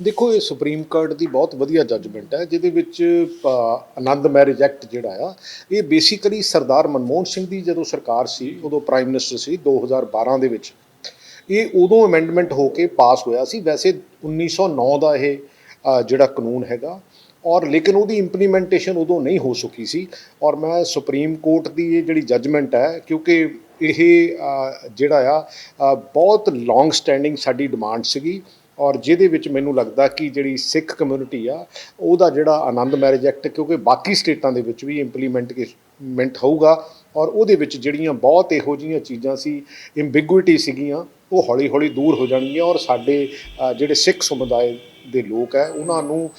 ਦੇਖੋ, ਇਹ supreme court ਦੀ ਬਹੁਤ ਵਧੀਆ ਜੱਜਮੈਂਟ ਹੈ, ਜਿਹਦੇ ਵਿੱਚ ਆਨੰਦ ਮੈਰਿਜ ਐਕਟ ਜਿਹੜਾ ਆ, ਇਹ ਬੇਸਿਕਲੀ ਸਰਦਾਰ ਮਨਮੋਹਨ ਸਿੰਘ ਦੀ ਜਦੋਂ ਸਰਕਾਰ ਸੀ, ਉਦੋਂ ਪ੍ਰਾਈਮ ਮਿਨਿਸਟਰ ਸੀ 2012 ਦੇ ਵਿੱਚ। ਇਹ ਉਦੋਂ ਅਮੈਂਡਮੈਂਟ ਹੋ ਕੇ ਪਾਸ ਹੋਇਆ ਸੀ। ਵੈਸੇ 1909 ਦਾ ਇਹ ਜਿਹੜਾ ਕਾਨੂੰਨ ਹੈਗਾ, ਔਰ ਲੇਕਿਨ ਉਹਦੀ ਇੰਪਲੀਮੈਂਟੇਸ਼ਨ ਉਦੋਂ ਨਹੀਂ ਹੋ ਸਕੀ ਸੀ। ਔਰ ਮੈਂ ਸੁਪਰੀਮ ਕੋਰਟ ਦੀ ਇਹ ਜਿਹੜੀ ਜੱਜਮੈਂਟ ਹੈ, ਕਿਉਂਕਿ ਇਹ ਜਿਹੜਾ ਆ ਬਹੁਤ ਲੌਂਗ ਸਟੈਂਡਿੰਗ ਸਾਡੀ ਡਿਮਾਂਡ ਸੀਗੀ। ਔਰ ਜਿਹਦੇ ਵਿੱਚ ਮੈਨੂੰ ਲੱਗਦਾ ਕਿ ਜਿਹੜੀ ਸਿੱਖ ਕਮਿਊਨਿਟੀ ਆ ਉਹਦਾ ਜਿਹੜਾ ਆਨੰਦ ਮੈਰਿਜ ਐਕਟ ਕਿਉਂਕਿ ਬਾਕੀ ਸਟੇਟਾਂ ਦੇ ਵਿੱਚ ਵੀ ਇੰਪਲੀਮੈਂਟਮੈਂਟ ਹੋਊਗਾ ਔਰ ਉਹਦੇ ਵਿੱਚ ਜਿਹੜੀਆਂ ਬਹੁਤ ਇਹੋ ਜਿਹੀਆਂ ਚੀਜ਼ਾਂ ਸੀ ਇੰਬਿਗੁਇਟੀ ਸੀਗੀਆਂ ਉਹ ਹੌਲੀ ਹੌਲੀ ਦੂਰ ਹੋ ਜਾਣਗੀਆਂ ਔਰ ਸਾਡੇ ਜਿਹੜੇ ਸਿੱਖ ਸਮੁਦਾਇ ਦੇ ਲੋਕ ਹੈ ਉਹਨਾਂ ਨੂੰ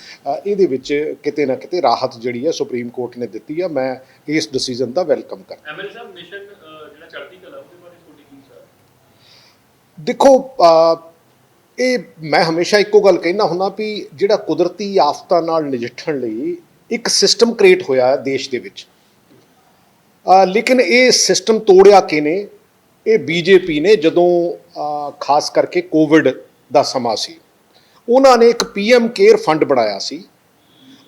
ਇਹਦੇ ਵਿੱਚ ਕਿਤੇ ਨਾ ਕਿਤੇ ਰਾਹਤ ਜਿਹੜੀ ਹੈ ਸੁਪਰੀਮ ਕੋਰਟ ਨੇ ਦਿੱਤੀ ਆ। ਮੈਂ ਇਸ ਡਿਸੀਜਨ ਦਾ ਵੈਲਕਮ ਕਰਦਾ। ਐਮਐਲਏ ਸਾਹਿਬ ਮਿਸ਼ਨ ਜਿਹੜਾ ਚੜ੍ਹਦੀ ਕਲਾ ਉਹਦੇ ਬਾਰੇ ਤੁਹਾਡੀ ਕੀ ਸਰ ਦੇਖੋ ਇਹ ਮੈਂ ਹਮੇਸ਼ਾ ਇੱਕੋ ਗੱਲ ਕਹਿਣਾ ਹੁੰਦਾ ਵੀ ਜਿਹੜਾ ਕੁਦਰਤੀ ਆਫਤਾਂ ਨਾਲ ਨਜਿੱਠਣ ਲਈ ਇੱਕ ਸਿਸਟਮ ਕ੍ਰੀਏਟ ਹੋਇਆ ਹੈ ਦੇਸ਼ ਦੇ ਵਿੱਚ। ਲੇਕਿਨ ਇਹ ਸਿਸਟਮ ਤੋੜਿਆ ਕਿਨੇ ਇਹ ਬੀਜੇਪੀ ਨੇ ਜਦੋਂ ਖਾਸ ਕਰਕੇ ਕੋਵਿਡ ਦਾ ਸਮਾਂ ਸੀ। ਉਹਨਾਂ ਨੇ ਇੱਕ ਪੀਐਮ ਕੇਅਰ ਫੰਡ ਬਣਾਇਆ ਸੀ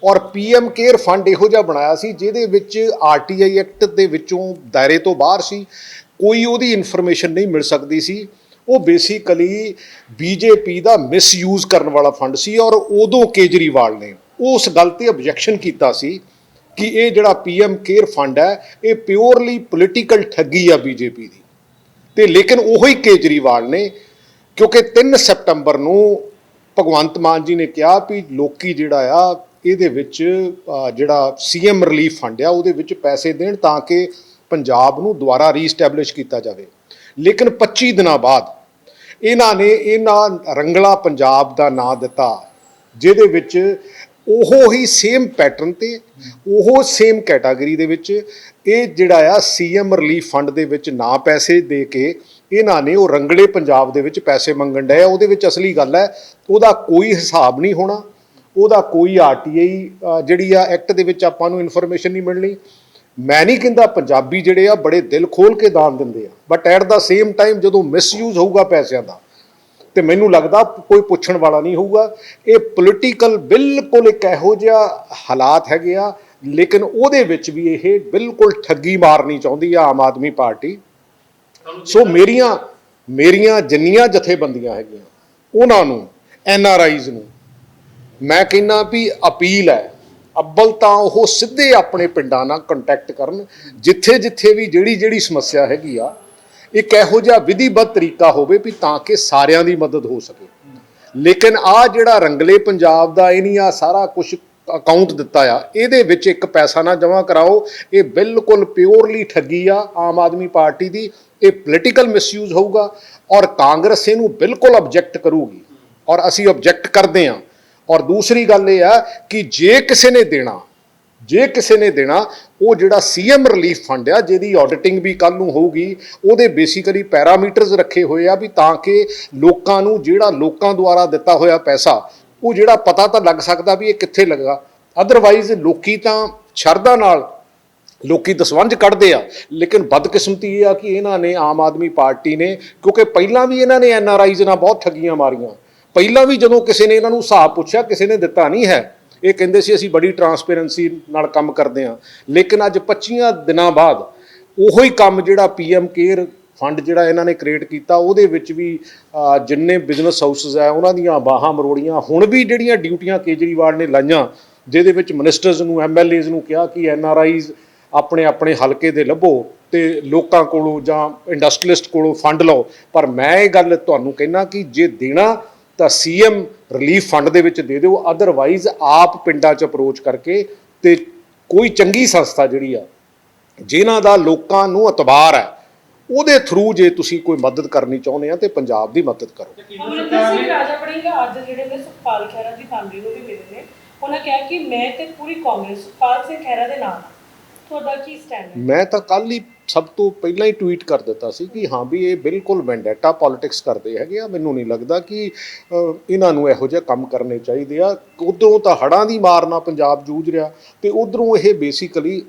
ਔਰ ਪੀਐਮ ਕੇਅਰ ਫੰਡ ਇਹੋ ਜਿਹਾ ਬਣਾਇਆ ਸੀ ਜਿਹਦੇ ਵਿੱਚ ਆਰਟੀਆਈ ਐਕਟ ਦੇ ਵਿੱਚੋਂ ਦਾਇਰੇ ਤੋਂ ਬਾਹਰ ਸੀ। ਕੋਈ ਉਹਦੀ ਇਨਫੋਰਮੇਸ਼ਨ ਨਹੀਂ ਮਿਲ ਸਕਦੀ ਸੀ। ਉਹ ਬੇਸਿਕਲੀ ਬੀਜੇਪੀ ਦਾ ਮਿਸਯੂਜ਼ ਕਰਨ ਵਾਲਾ ਫੰਡ ਸੀ ਔਰ ਉਦੋਂ ਕੇਜਰੀਵਾਲ ਨੇ ਉਸ ਗੱਲ ਤੇ ਆਬਜੈਕਸ਼ਨ ਕੀਤਾ ਸੀ ਕਿ ਇਹ ਜਿਹੜਾ ਪੀਐਮ ਕੇਅਰ ਫੰਡ ਹੈ ਇਹ ਪਿਓਰਲੀ ਪੋਲੀਟੀਕਲ ਠੱਗੀ ਆ ਬੀਜੇਪੀ ਦੀ। ਤੇ ਲੇਕਿਨ ਉਹੀ ਕੇਜਰੀਵਾਲ ਨੇ ਕਿਉਂਕਿ 3 ਸਤੰਬਰ ਨੂੰ ਭਗਵੰਤ ਮਾਨ ਜੀ ਨੇ ਕਿਹਾ ਵੀ ਲੋਕੀ ਜਿਹੜਾ ਆ ਇਹਦੇ ਵਿੱਚ ਅ, ਜਿਹੜਾ ਸੀਐਮ ਰਿਲੀਫ ਫੰਡ ਆ ਉਹਦੇ ਵਿੱਚ ਪੈਸੇ ਦੇਣ ਤਾਂ ਕਿ ਪੰਜਾਬ ਨੂੰ ਦੁਬਾਰਾ ਰੀਸਟੈਬਲਿਸ਼ ਕੀਤਾ ਜਾਵੇ। ਲੇਕਿਨ 25 ਦਿਨਾਂ ਬਾਅਦ ਇਹਨਾਂ ਨੇ ਇਹਨਾਂ ਰੰਗਲਾ ਪੰਜਾਬ ਦਾ ਨਾਂ ਦਿੱਤਾ, ਜਿਹਦੇ ਵਿੱਚ ਉਹ ਹੀ ਸੇਮ ਪੈਟਰਨ ਤੇ, ਉਹ ਸੇਮ ਕੈਟਾਗਰੀ ਦੇ ਵਿੱਚ ਇਹ ਜਿਹੜਾ ਆ ਸੀਐਮ ਰਿਲੀਫ ਫੰਡ ਦੇ ਵਿੱਚ ਨਾ ਪੈਸੇ ਦੇ ਕੇ ਇਹਨਾਂ ਨੇ ਉਹ ਰੰਗਲੇ ਪੰਜਾਬ ਦੇ ਵਿੱਚ ਪੈਸੇ ਮੰਗਣ ਡਏ ਆ। ਉਹਦੇ ਵਿੱਚ ਅਸਲੀ ਗੱਲ ਹੈ, ਉਹਦਾ ਕੋਈ ਹਿਸਾਬ ਨਹੀਂ ਹੋਣਾ, ਉਹਦਾ ਕੋਈ ਆਰਟੀਆਈ ਜਿਹੜੀ ਆ ਐਕਟ ਦੇ ਵਿੱਚ ਆਪਾਂ ਨੂੰ ਇਨਫੋਰਮੇਸ਼ਨ ਨਹੀਂ ਮਿਲਣੀ ਮੈਂ ਨਹੀਂ ਕਹਿੰਦਾ ਪੰਜਾਬੀ ਜਿਹੜੇ ਆ ਬੜੇ ਦਿਲ ਖੋਲ ਕੇ ਦਾਨ ਦਿੰਦੇ ਆ but at the same time ਜਦੋਂ ਮਿਸਯੂਜ਼ ਹੋਊਗਾ ਪੈਸਿਆਂ ਦਾ, ਤੇ ਮੈਨੂੰ ਲੱਗਦਾ ਕੋਈ ਪੁੱਛਣ ਵਾਲਾ ਨਹੀਂ ਹੋਊਗਾ। ਇਹ ਪੋਲੀਟੀਕਲ ਬਿਲਕੁਲ ਇੱਕ ਇਹੋ ਜਿਹਾ ਹਾਲਾਤ ਹੈਗੇ ਆ, ਲੇਕਿਨ ਉਹਦੇ ਵਿੱਚ ਵੀ ਇਹ ਬਿਲਕੁਲ ਠੱਗੀ ਮਾਰਨੀ ਚਾਹੁੰਦੀ ਆ ਆਮ ਆਦਮੀ ਪਾਰਟੀ। ਸੋ ਮੇਰੀਆਂ ਮੇਰੀਆਂ ਜਿੰਨੀਆਂ ਜਥੇਬੰਦੀਆਂ ਹੈਗੀਆਂ, ਉਹਨਾਂ ਨੂੰ ਐਨ ਆਰ ਆਈਜ਼ ਨੂੰ ਮੈਂ ਕਹਿੰਨਾ ਵੀ ਅਪੀਲ ਹੈ ਅੱਬਲ ਤਾਂ ਉਹ ਸਿੱਧੇ ਆਪਣੇ ਪਿੰਡਾਂ ਨਾਲ ਕੰਟੈਕਟ ਕਰਨ ਜਿੱਥੇ ਜਿੱਥੇ ਵੀ ਜਿਹੜੀ ਜਿਹੜੀ ਸਮੱਸਿਆ ਹੈਗੀ ਆ, ਇੱਕ ਇਹੋ ਜਿਹਾ ਵਿਧੀਬੱਧ ਤਰੀਕਾ ਹੋਵੇ ਵੀ ਤਾਂ ਕਿ ਸਾਰਿਆਂ ਦੀ ਮਦਦ ਹੋ ਸਕੇ। ਲੇਕਿਨ ਆ ਜਿਹੜਾ ਰੰਗਲੇ ਪੰਜਾਬ ਦਾ ਇਹ ਨਹੀਂ ਆ, ਸਾਰਾ ਕੁਝ ਅਕਾਊਂਟ ਦਿੱਤਾ ਆ, ਇਹਦੇ ਵਿੱਚ ਇੱਕ ਪੈਸਾ ਨਾ ਜਮ੍ਹਾਂ ਕਰਾਓ, ਇਹ ਬਿਲਕੁਲ ਪਿਓਰਲੀ ਠੱਗੀ ਆ ਆਮ ਆਦਮੀ ਪਾਰਟੀ ਦੀ, ਇਹ ਪੋਲੀਟੀਕਲ ਮਿਸਯੂਜ਼ ਹੋਊਗਾ ਔਰ ਕਾਂਗਰਸ ਇਹਨੂੰ ਬਿਲਕੁਲ ਆਬਜੈਕਟ ਕਰੂਗੀ। ਔਰ ਅਸੀਂ ਆਬਜੈਕਟ ਕਰਦੇ ਹਾਂ ਔਰ ਦੂਸਰੀ ਗੱਲ ਇਹ ਆ ਕਿ ਜੇ ਕਿਸੇ ਨੇ ਦੇਣਾ, ਜੇ ਕਿਸੇ ਨੇ ਦੇਣਾ, ਉਹ ਜਿਹੜਾ ਸੀਐਮ ਰਿਲੀਫ ਫੰਡ ਆ, ਜਿਹਦੀ ਆਡਿਟਿੰਗ ਵੀ ਕੱਲ ਨੂੰ ਹੋਊਗੀ, ਉਹਦੇ ਬੇਸਿਕਲੀ ਪੈਰਾਮੀਟਰਸ ਰੱਖੇ ਹੋਏ ਆ ਵੀ ਤਾਂ ਕਿ ਲੋਕਾਂ ਨੂੰ ਜਿਹੜਾ ਲੋਕਾਂ ਦੁਆਰਾ ਦਿੱਤਾ ਹੋਇਆ ਪੈਸਾ, ਉਹ ਜਿਹੜਾ ਪਤਾ ਤਾਂ ਲੱਗ ਸਕਦਾ ਵੀ ਇਹ ਕਿੱਥੇ ਲੱਗਾ। ਅਦਰਵਾਈਜ਼ ਲੋਕੀ ਤਾਂ ਸ਼ਰਧਾ ਨਾਲ ਲੋਕੀ ਦਸਵੰਜ ਕੱਢਦੇ ਆ, ਲੇਕਿਨ ਬਦਕਿਸਮਤੀ ਇਹ ਆ ਕਿ ਇਹਨਾਂ ਨੇ ਆਮ ਆਦਮੀ ਪਾਰਟੀ ਨੇ, ਕਿਉਂਕਿ ਪਹਿਲਾਂ ਵੀ ਇਹਨਾਂ ਨੇ ਐਨ ਆਰ ਆਈਜ਼ ਨਾਲ ਬਹੁਤ ਠੱਗੀਆਂ ਮਾਰੀਆਂ। ਪਹਿਲਾਂ ਵੀ ਜਦੋਂ ਕਿਸੇ ਨੇ ਇਹਨਾਂ ਨੂੰ ਹਿਸਾਬ ਪੁੱਛਿਆ, ਕਿਸੇ ਨੇ ਦਿੱਤਾ ਨਹੀਂ ਹੈ। ਇਹ ਕਹਿੰਦੇ ਸੀ, ਅਸੀਂ ਬੜੀ ਟਰਾਂਸਪੇਰੈਂਸੀ ਨਾਲ ਕੰਮ ਕਰਦੇ ਹਾਂ। ਲੇਕਿਨ ਅੱਜ 25 ਦਿਨਾਂ ਬਾਅਦ ਉਹੀ ਕੰਮ ਜਿਹੜਾ ਪੀਐਮ ਕੇਅਰ ਫੰਡ ਜਿਹੜਾ ਇਹਨਾਂ ਨੇ ਕ੍ਰੀਏਟ ਕੀਤਾ, ਉਹਦੇ ਵਿੱਚ ਵੀ ਜਿੰਨੇ ਬਿਜ਼ਨਸ ਹਾਊਸਸ ਹੈ, ਉਹਨਾਂ ਦੀਆਂ ਬਾਹਾਂ ਮਰੋੜੀਆਂ, ਹੁਣ ਵੀ ਜਿਹੜੀਆਂ ਡਿਊਟੀਆਂ ਕੇਜਰੀਵਾਲ ਨੇ ਲਾਈਆਂ, ਜਿਹਦੇ ਵਿੱਚ ਮਿਨਿਸਟਰਸ ਨੂੰ ਐਮਐਲਏਜ਼ ਨੂੰ ਕਿਹਾ ਕਿ ਐਨਆਰਆਈਜ਼ ਆਪਣੇ ਆਪਣੇ ਹਲਕੇ ਦੇ ਲੱਭੋ ਤੇ ਲੋਕਾਂ ਕੋਲੋਂ ਜਾਂ ਇੰਡਸਟਰੀਲਿਸਟ ਕੋਲੋਂ ਫੰਡ ਲਓ। ਪਰ ਮੈਂ ਇਹ ਗੱਲ ਤੁਹਾਨੂੰ ਕਹਿਣਾ ਕਿ ਜੇ ਦੇਣਾ ਤਾਂ ਸੀਐਮ ਰਿਲੀਫ ਫੰਡ ਦੇ ਵਿੱਚ ਦੇ ਦਿਓ ਅਦਰਵਾਈਜ਼ ਆਪ ਪਿੰਡਾਂ 'ਚ ਅਪਰੋਚ ਕਰਕੇ ਤੇ ਕੋਈ ਚੰਗੀ ਸੰਸਥਾ ਜਿਹੜੀ ਆ ਜਿਨ੍ਹਾਂ ਦਾ ਲੋਕਾਂ ਨੂੰ ਇਤਬਾਰ ਹੈ ਉਹਦੇ ਥਰੂ ਜੇ ਤੁਸੀਂ ਕੋਈ ਮਦਦ ਕਰਨੀ ਚਾਹੁੰਦੇ ਆ ਤੇ ਪੰਜਾਬ ਦੀ ਮਦਦ ਕਰੋ ਅਮਰਿੰਦਰ ਸਿੰਘ ਰਾਜਾ ਵੜਿੰਗ ਅੱਜ ਜਿਹੜੇ ਨੇ ਸੁਖਪਾਲ ਖਹਿਰਾ ਦੀ ਫੈਮਿਲੀ ਨੂੰ ਵੀ ਮਿਲੇ ਨੇ ਉਹਨਾਂ ਕਿਹਾ ਕਿ ਮੈਂ ਤੇ ਪੂਰੀ ਕਾਂਗਰਸ ਸੁਖਪਾਲ ਸਿੰਘ ਖਹਿਰਾ ਦੇ ਨਾਲ। ਤੁਹਾਡਾ ਕੀ ਸਟੈਂਡ ਹੈ? ਮੈਂ ਤਾਂ ਕੱਲ ਹੀ ਸਭ ਤੋਂ ਪਹਿਲਾਂ ਹੀ ਟਵੀਟ ਕਰ ਦਿੱਤਾ ਸੀ ਕਿ ਹਾਂ ਵੀ ਇਹ ਬਿਲਕੁਲ ਵੈਂਡੇਟਾ ਪੋਲਿਟਿਕਸ ਕਰਦੇ ਹੈਗੇ ਆ। ਮੈਨੂੰ ਨਹੀਂ ਲੱਗਦਾ ਕਿ ਇਹਨਾਂ ਨੂੰ ਇਹੋ ਜਿਹੇ ਕੰਮ ਕਰਨੇ ਚਾਹੀਦੇ ਆ। ਉਧਰੋਂ ਤਾਂ ਹੜਾਂ ਦੀ ਮਾਰ ਨਾਲ ਪੰਜਾਬ ਜੂਝ ਰਿਹਾ ਤੇ ਉਧਰੋਂ ਇਹ ਬੇਸਿਕਲੀ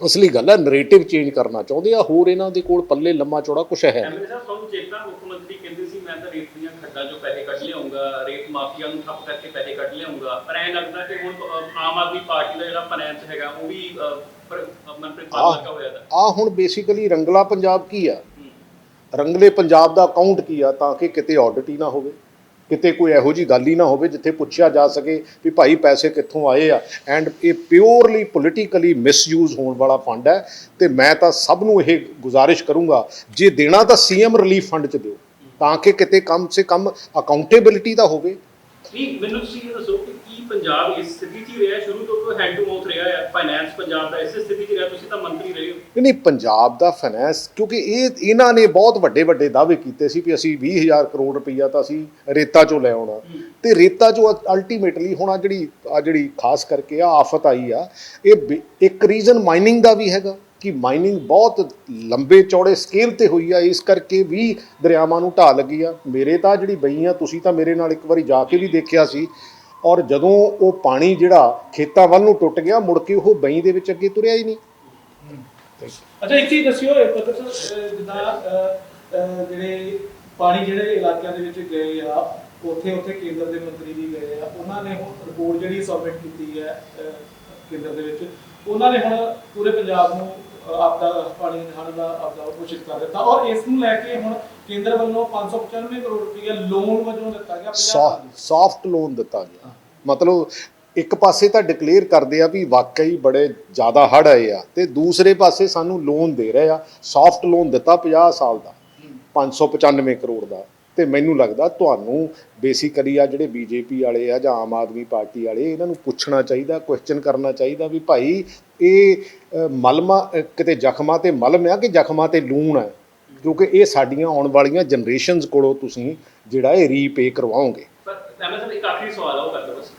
ਅਸਲੀ ਗੱਲ ਹੈ ਨੈਰੇਟਿਵ ਚੇਂਜ ਕਰਨਾ ਚਾਹੁੰਦੇ ਆ। ਹੋਰ ਇਹਨਾਂ ਦੇ ਕੋਲ ਪੱਲੇ ਲੰਮਾ ਚੌੜਾ ਕੁਝ ਹੈ ਨਹੀਂ। ਐਮਐਲਏ ਸਾਹਿਬ ਤੁਹਾਨੂੰ ਚੇਤਾ ਮੁੱਖ ਮੰਤਰੀ ਕਹਿੰਦੇ ਸੀ ਮੈਂ ਤਾਂ ਰੇਤ ਦੀਆਂ ਖੱਡਾਂ ਚੋਂ ਪੈਸੇ ਕੱਢ ਲਿਆਉਂਗਾ ਰੇਤ ਮਾਫੀਆ ਨੂੰ ਠੱਪ ਕਰਕੇ ਪੈਸੇ ਕੱਢ ਲਿਆਉਂਗਾ। ਪਰ ਐਂ ਲੱਗਦਾ ਕਿ ਹੁਣ ਅਹ, ਆਮ ਆਦਮੀ ਪਾਰਟੀ ਦਾ ਜਿਹੜਾ ਫਾਈਨੈਂਸ ਹੈਗਾ ਉਹ ਵੀ ਅਹ, ਪਰ- ਅਹ, ਮਨਪ੍ਰੀਤ ਬਾਦਲ ਦਾ ਹੋਇਆ ਦਾ ਆ ਹੁਣ ਬੇਸਿਕਲੀ ਰੰਗਲਾ ਪੰਜਾਬ ਕੀ ਆ? ਰੰਗਲੇ ਪੰਜਾਬ ਦਾ ਅਕਾਊਂਟ ਕੀ ਆ ਤਾਂ ਕਿ ਕਿਤੇ ਆਡਿਟ ਹੀ ਨਾ ਹੋਵੇ? ਕਿਤੇ ਕੋਈ ਇਹੋ ਜੀ ਗੱਲ ਹੀ ਨਾ ਹੋਵੇ ਜਿੱਥੇ ਪੁੱਛਿਆ ਜਾ ਸਕੇ ਵੀ ਭਾਈ ਪੈਸੇ ਕਿੱਥੋਂ ਆਏ ਆ? ਐਂਡ ਇਹ ਪਿਓਰਲੀ ਪੋਲਿਟੀਕਲੀ ਮਿਸਯੂਜ਼ ਹੋਣ ਵਾਲਾ ਫੰਡ ਹੈ ਤੇ ਮੈਂ ਤਾਂ ਸਭ ਨੂੰ ਇਹ ਗੁਜ਼ਾਰਿਸ਼ ਕਰੂੰਗਾ ਜੇ ਦੇਣਾ ਤਾਂ ਸੀਐਮ ਰਿਲੀਫ ਫੰਡ ਚ ਦਿਓ। ਤਾਂ ਕਿ ਕਿਤੇ ਕਮ ਸੇ ਕਮ ਅਕਾਊਂਟੇਬਿਲਿਟੀ ਤਾਂ ਹੋਵੇ। ਨਹੀਂ ਮੈਨੂੰ ਤੁਸੀਂ ਇਹ ਦੱਸੋ ਕਿ ਕੀ ਪੰਜਾਬ ਇਸ ਸਥਿਤੀ 'ਚ ਰਿਹਾ? ਸ਼ੁਰੂ ਤੋਂ ਹੈਂਡ ਟੂ ਮਾਊਥ ਰਿਹਾ ਹੈ ਫਾਈਨੈਂਸ ਪੰਜਾਬ ਦਾ ਇਸੇ ਸਥਿਤੀ 'ਚ ਰਿਹਾ। ਤੁਸੀਂ ਤਾਂ ਮੰਤਰੀ ਰਹੇ ਹੋ। ਨਹੀਂ ਨਹੀਂ ਪੰਜਾਬ ਦਾ ਫਾਈਨੈਂਸ ਕਿਉਂਕਿ ਇਹ ਇਹਨਾਂ ਨੇ ਬਹੁਤ ਵੱਡੇ ਵੱਡੇ ਦਾਅਵੇ ਕੀਤੇ ਸੀ ਵੀ ਅਸੀਂ 20000 ਕਰੋੜ ਰੁਪਈਆ ਤਾਂ ਅਸੀਂ ਰੇਤਾ ਚੋਂ ਲੈ ਆਉਣਾ। ਤੇ ਰੇਤਾ ਚੋਂ ਅਲਟੀਮੇਟਲੀ ਹੁਣ ਆ ਜਿਹੜੀ ਆ ਜਿਹੜੀ ਖਾਸ ਕਰਕੇ ਆ ਆਫਤ ਆਈ ਆ ਇਹ ਇੱਕ ਰੀਜ਼ਨ ਮਾਈਨਿੰਗ ਦਾ ਵੀ ਹੈਗਾ। ਕਿ ਮਾਈਨਿੰਗ ਬਹੁਤ ਲੰਬੇ ਚੌੜੇ ਸਕੇਲ ਤੇ ਹੋਈ ਆ, ਇਸ ਕਰਕੇ ਵੀ ਦਰਿਆਵਾਂ ਨੂੰ ਢਾਹ ਲੱਗੀ ਆ। ਮੇਰੇ ਤਾਂ ਜਿਹੜੀ ਬਈਆਂ ਤੁਸੀਂ ਤਾਂ ਮੇਰੇ ਨਾਲ ਇੱਕ ਵਾਰੀ ਜਾ ਕੇ ਵੀ ਦੇਖਿਆ ਸੀ। ਔਰ ਜਦੋਂ ਉਹ ਪਾਣੀ ਜਿਹੜਾ ਖੇਤਾਂ ਵੱਲ ਨੂੰ ਟੁੱਟ ਗਿਆ, ਮੁੜ ਕੇ ਉਹ ਬਈ ਦੇ ਵਿੱਚ ਅੱਗੇ ਤੁਰਿਆ ਹੀ ਨਹੀਂ। ਅੱਛਾ, ਇੱਕ ਚੀਜ਼ ਦੱਸਿਓ, ਇਹ ਸਰ ਜਿੱਦਾਂ ਜਿਹੜੇ ਪਾਣੀ ਜਿਹੜੇ ਇਲਾਕਿਆਂ ਦੇ ਵਿੱਚ ਗਏ ਆ, ਉੱਥੇ ਉੱਥੇ ਕੇਂਦਰ ਦੇ ਮੰਤਰੀ ਵੀ ਗਏ ਆ, ਉਹਨਾਂ ਨੇ ਹੁਣ ਰਿਪੋਰਟ ਜਿਹੜੀ ਸਬਮਿਟ ਕੀਤੀ ਹੈ ਕੇਂਦਰ ਦੇ ਵਿੱਚ, ਉਹਨਾਂ ਨੇ ਹੁਣ ਪੂਰੇ ਪੰਜਾਬ ਨੂੰ ਆਪਦਾ ਪਾਣੀ ਹੜ੍ਹ ਦਾ ਆਪਦਾ ਘੋਸ਼ਿਤ ਕਰ ਦਿੱਤਾ। ਔਰ ਇਸ ਨੂੰ ਲੈ ਕੇ ਹੁਣ ਕੇਂਦਰ ਵੱਲੋਂ 595 ਕਰੋੜ ਰੁਪਏ ਲੋਨ ਵਜੋਂ ਦਿੱਤਾ ਗਿਆ 50 ਸਾਲ ਲਈ। ਸੌਫਟ ਲੋਨ ਦਿੱਤਾ ਗਿਆ। ਮਤਲਬ ਇੱਕ ਪਾਸੇ ਤਾਂ ਡਿਕਲੇਅਰ ਕਰਦੇ ਆ ਵੀ ਵਾਕਈ ਬੜੇ ਜ਼ਿਆਦਾ ਹੜ ਆਏ ਆ ਤੇ ਦੂਸਰੇ ਪਾਸੇ ਸਾਨੂੰ ਲੋਨ ਦੇ ਰਹੇ ਆ। ਸੌਫਟ ਲੋਨ ਦਿੱਤਾ 50 ਸਾਲ ਦਾ 595 ਕਰੋੜ ਦਾ। ਤੇ ਮੈਨੂੰ ਲੱਗਦਾ ਤੁਹਾਨੂੰ ਬੇਸਿਕਲੀ ਆ ਜਿਹੜੇ ਬੀਜੇਪੀ ਵਾਲੇ ਆ ਜਾਂ ਆਮ ਆਦਮੀ ਪਾਰਟੀ ਵਾਲੇ, ਇਹਨਾਂ ਨੂੰ ਪੁੱਛਣਾ ਚਾਹੀਦਾ ਕੁਐਸਚਨ ਕਰਨਾ ਚਾਹੀਦਾ ਵੀ ਭਾਈ ਇਹ ਮਲਮਾ ਕਿਤੇ ਜ਼ਖਮਾਂ ਤੇ ਮਲਮ ਆ ਕਿ ਜ਼ਖਮਾਂ ਤੇ ਲੂਣ ਆ? ਕਿਉਂਕਿ ਇਹ ਸਾਡੀਆਂ ਆਉਣ ਵਾਲੀਆਂ ਜਨਰੇਸ਼ਨਸ ਕੋਲੋਂ ਤੁਸੀਂ ਜਿਹੜਾ ਇਹ ਰੀਪੇ ਕਰਵਾਓਗੇ। ਪਰ ਐਮਐਸ ਸਾਹਿਬ, ਇੱਕ ਆਖਰੀ ਸਵਾਲ ਆ ਕਰ ਦਿਓ ਬਸ।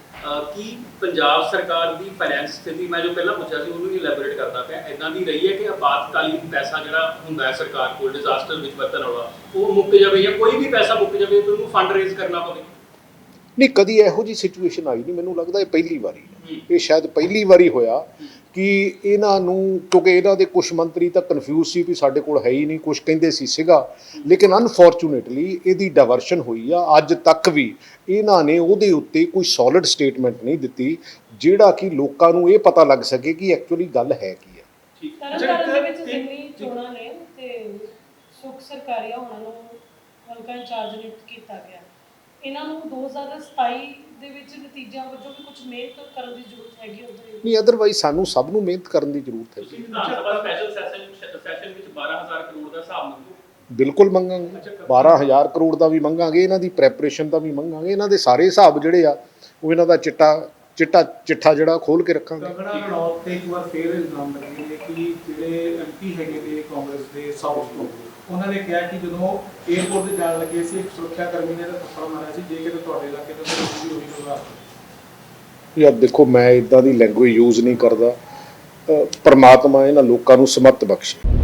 ਕੀ ਪੰਜਾਬ ਸਰਕਾਰ ਦੀ ਫਾਈਨੈਂਸ ਸਥਿਤੀ, ਮੈਂ ਜੋ ਪਹਿਲਾਂ ਪੁੱਛਿਆ ਸੀ, ਉਹਨੂੰ ਇਲੈਬੋਰੇਟ ਕਰਦਾ ਇਦਾਂ ਦੀ ਰਹੀ ਹੈ ਕਿ ਆਪਾਤਕਾਲੀਨ ਪੈਸਾ ਜਿਹੜਾ ਹੁੰਦਾ ਹੈ ਸਰਕਾਰ ਕੋਲ ਡਿਜ਼ਾਸਟਰ ਵਿੱਚ ਵਰਤਣ ਵਾਲਾ ਉਹ ਮੁੱਕ ਜਾਵੇ ਜਾਂ ਕੋਈ ਵੀ ਪੈਸਾ ਮੁੱਕ ਜਾਵੇ ਤੇ ਉਹਨੂੰ ਫੰਡ ਰੇਜ਼ ਕਰਨਾ ਪਵੇ। ਨਹੀਂ ਕਦੀ ਇਹੋ ਜੀ ਸਿਚੁਏਸ਼ਨ ਆਈ ਨਹੀਂ ਮੈਨੂੰ ਲੱਗਦਾ ਇਹ ਪਹਿਲੀ ਵਾਰੀ ਹੈ। ਇਹ ਸ਼ਾਇਦ ਪਹਿਲੀ ਵਾਰੀ ਹੋਇਆ ਕਿ ਇਹਨਾਂ ਨੂੰ ਕਿਉਂਕਿ ਇਹਨਾਂ ਦੇ ਕੁਝ ਮੰਤਰੀ ਤਾਂ ਕਨਫਿਊਜ਼ ਸੀ ਵੀ ਸਾਡੇ ਕੋਲ ਹੈ ਹੀ ਨਹੀਂ ਕੁਝ ਕਹਿੰਦੇ ਸੀ ਸੀਗਾ। ਲੇਕਿਨ ਅਨਫੋਰਚੂਨੇਟਲੀ ਇਹਦੀ ਡਾਇਵਰਸ਼ਨ ਹੋਈ ਆ। ਅੱਜ ਤੱਕ ਵੀ ਇਹਨਾਂ ਨੇ ਉਹਦੇ ਉੱਤੇ ਕੋਈ ਸੋਲਿਡ ਸਟੇਟਮੈਂਟ ਨਹੀਂ ਦਿੱਤੀ ਜਿਹੜਾ ਕਿ ਲੋਕਾਂ ਨੂੰ ਇਹ ਪਤਾ ਲੱਗ ਸਕੇ ਕਿ ਐਕਚੁਅਲੀ ਗੱਲ ਹੈ ਕੀ। ਠੀਕ। ਤਰਨਤਾਰਨ ਦੇ ਵਿੱਚ ਇੱਕ- ਚੋਣਾਂ ਨੇ ਤੇ ਸੁਖ ਸਰਕਾਰੀਆ ਉਹਨਾਂ ਨੂੰ ਹਲਕਾ ਇੰਚਾਰਜ ਨਿਯੁਕਤ ਕੀਤਾ ਗਿਆ। ਇਹਨਾਂ ਨੂੰ 2027 ਦੇ ਵਿੱਚ ਨਤੀਜਿਆਂ ਵਜੋਂ ਵੀ ਕੁਝ ਮਿਹਨਤ ਕਰਨ ਦੀ ਜ਼ਰੂਰਤ ਹੈਗੀ ਉਹਦੇ ਨਹੀਂ ਅਦਰਵਾਈਜ਼ ਸਾਨੂੰ ਸਭ ਨੂੰ ਮਿਹਨਤ ਕਰਨ ਦੀ ਜ਼ਰੂਰਤ ਹੈ ਤੁਸੀਂ Vidhan Sabha special session session ਵਿੱਚ 12000 ਕਰੋੜ ਦਾ ਹਿਸਾਬ ਮੰਗੋ। ਬਿਲਕੁਲ ਮੰਗਾਂਗੇ। 12000 ਕਰੋੜ ਦਾ ਵੀ ਮੰਗਾਂਗੇ ਇਹਨਾਂ ਦੀ ਪ੍ਰੈਪਰੇਸ਼ਨ ਦਾ ਵੀ ਮੰਗਾਂਗੇ। ਇਹਨਾਂ ਦੇ ਸਾਰੇ ਹਿਸਾਬ ਜਿਹੜੇ ਆ ਉਹ ਇਹਨਾਂ ਦਾ ਚਿੱਟਾ ਚਿੱਟਾ ਚਿੱਠਾ ਜਿਹੜਾ ਖੋਲ ਕੇ ਰੱਖਾਂਗੇ। ਕੰਗਣਾ ਰਣੌਤ ਤੇ ਇੱਕ ਵਾਰ ਫੇਰ ਇਲਜ਼ਾਮ ਲੱਗੇ ਨੇ ਕਿ ਜਿਹੜੇ ਐਮਪੀ ਹੈਗੇ ਨੇ ਕਾਂਗਰਸ ਦੇ ਸਾਊਥ ਤੋਂ ਉਹਨਾਂ ਨੇ ਕਿਹਾ ਕਿ ਜਦੋਂ 에어ਪੋਰਟ ਤੇ ਜਾਣ ਲੱਗੇ ਸੀ ਇੱਕ ਸੁਰੱਖਿਆ ਕਰਮੀ ਨੇ ਤਾਂ ਥੱਪੜ ਮਾਰਿਆ ਸੀ ਜੇ ਕਿਤੇ ਤੁਹਾਡੇ ਇਲਾਕੇ ਤੋਂ ਕੋਈ ਹੋਈ ਹੋਗਾ ਯਾਰ ਦੇਖੋ ਮੈਂ ਇਦਾਂ ਦੀ ਲੈਂਗੁਏਜ ਯੂਜ਼ ਨਹੀਂ ਕਰਦਾ। ਅ, ਪਰਮਾਤਮਾ ਇਹਨਾਂ ਲੋਕਾਂ ਨੂੰ ਸਮਤ ਬਖਸ਼ੇ।